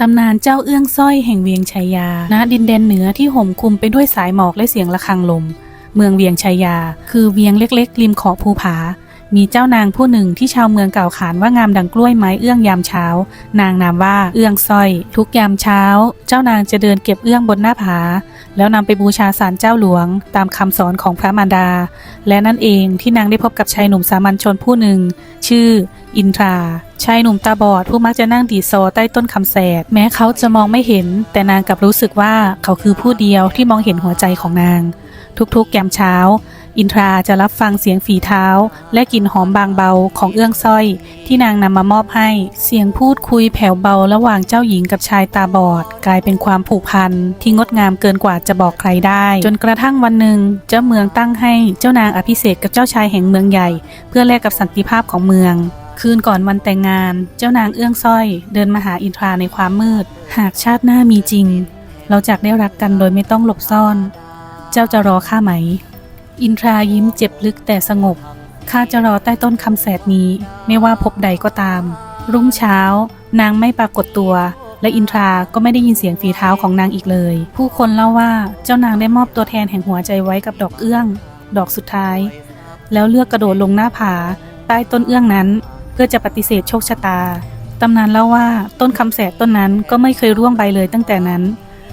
ตำนานเจ้าเอื้องสร้อยแห่งเวียงชัยยา ณ ดินแดนเหนือที่ห่มคลุมไปด้วยสายหมอกและเสียงระฆังลม เมืองเวียงชัยยา คือเวียงเล็กๆ ริมขอบภูผา มีเจ้านางผู้หนึ่งที่ชาวเมืองกล่าวขานว่างามดังกล้วยไม้เอื้องยามเช้า นางนามว่าเอื้องสร้อย ทุกยามเช้า เจ้านางจะเดินเก็บเอื้องบนหน้าผา แล้วนำไปบูชาศาลเจ้าหลวง ตามคำสอนของพระมารดา และนั่นเองที่นางได้พบกับชายหนุ่มสามัญชนผู้หนึ่ง ชื่อ อินทราชายหนุ่มตาบอดผู้มักจะนั่งดีดโซใต้ต้นคำแสดแม้เขาจะมองไม่เห็น แต่นางกลับรู้สึกว่าเขาคือผู้เดียวที่มองเห็นหัวใจของนาง ทุกๆแกมเช้า อินทราจะรับฟังเสียงฝีเท้า และกลิ่นหอมบางเบาของเอื้องสร้อย ที่นางนำมามอบให้ เสียงพูดคุยแผ่วเบาระหว่างเจ้าหญิงกับชายตาบอด กลายเป็นความผูกพัน ที่งดงามเกินกว่าจะบอกใครได้ จนกระทั่งวันหนึ่ง เจ้าเมืองตั้งให้เจ้านางอภิเษกกับเจ้าชายแห่งเมืองใหญ่ เพื่อแลกกับสันติภาพของเมืองคืนก่อนวันแต่งงาน เจ้านางเอื้องสร้อย เดินมาหาอินทราในความมืด หากชาติหน้ามีจริง เราจะได้รักกันโดยไม่ต้องหลบซ่อน เจ้าจะรอข้าไหม อินทรายิ้มเจ็บลึกแต่สงบ ข้าจะรอใต้ต้นคำแสดนี้ ไม่ว่าพบใดก็ตาม รุ่งเช้า นางไม่ปรากฏตัว และอินทราก็ไม่ได้ยินเสียงฝีเท้าของนางอีกเลย ผู้คนเล่าว่าเจ้านางได้มอบตัวแทนแห่งหัวใจไว้กับดอกเอื้อง ดอกสุดท้าย แล้วเลือกกระโดดลงหน้าผา ใต้ต้นเอื้องนั้น เพื่อจะปฏิเสธโชคชะตาตำนานเล่าว่าต้นคำแสดต้นนั้นก็ไม่เคยร่วงใบเลยตั้งแต่นั้น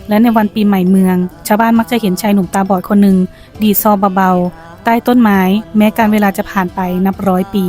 และในวันปีใหม่เมือง ชาวบ้านมักจะเห็นชายหนุ่มตาบอดคนหนึ่ง ดีซอเบาๆ ใต้ต้นไม้ แม้การเวลาจะผ่านไปนับร้อยปี